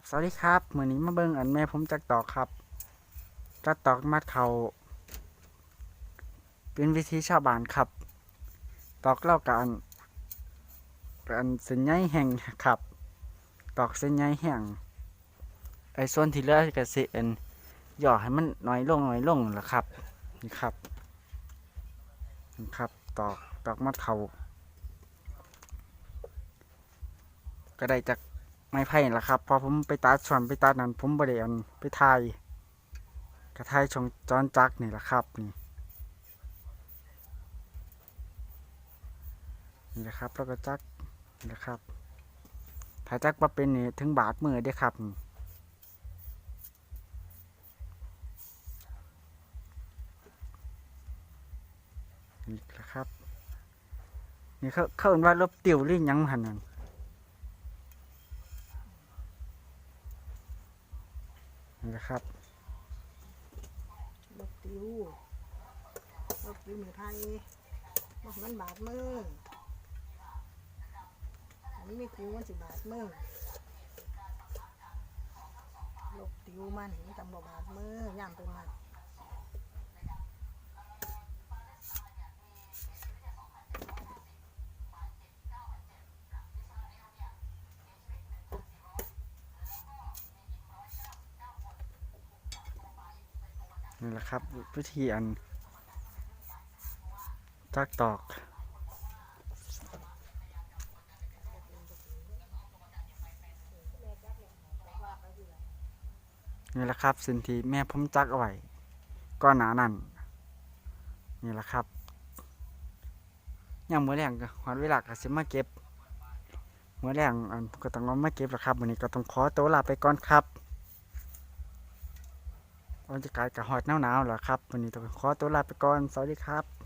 ครับสวัสดีครับเมือนี้มาเบิ่งอันแม่ผมจักตอกครับจักตอกมัดเขาเป็นวิธีชาวบ้านครับ ตอกเล่ากันอันเส้นใยแห้งครับ ตอกเส้นใยแห้งไอ้ส่วนที่เหลือก็สิอันหย่อให้มันน้อยลงน้อยลงล่ะครับนี่ครับนี่ครับตอกตอกมัดเขาก็ได้จาก ไม้ไผ่ละครับพอผมไปตัดส่วนไปตัดนั้น ผมบริเวณไปทายกระทายช่องจอนจักนี่แหละครับนี่นี่ละครับแล้วก็จักนี่ละครับถ้าจักมาเป็นนี่ถึงบาทมือได้ครับนี่นี่ละครับ นี่เขาเขาเอิ้นว่ารบติวหรือหยังหันนั่น นะครับลกติวลกติวเหมือนไทยบอกมันบาดมืออันนี้ไม่ครูมันสิบาดมือลกติวมันเห็นตำบ่บาดมือย่ามไปมัน นี่แหละครับวิธีอันจักตอก นี่แหละครับสิ่งที่แม่ผมจักเอาไว้ก้อนหนานั่นนี่แหละครับย่างมือแรงก็หอดเวลาก็สิมาเก็บเมื่อแรงก็ต้องเอมาเก็บแล้วครับวันนี้ก็ต้องขอตัวลาไปก่อนครับ บรรยากาศกับหอตหนาวๆแล้วครับวันนี้ต้องขอตัวลาไปก่อน สวัสดีครับ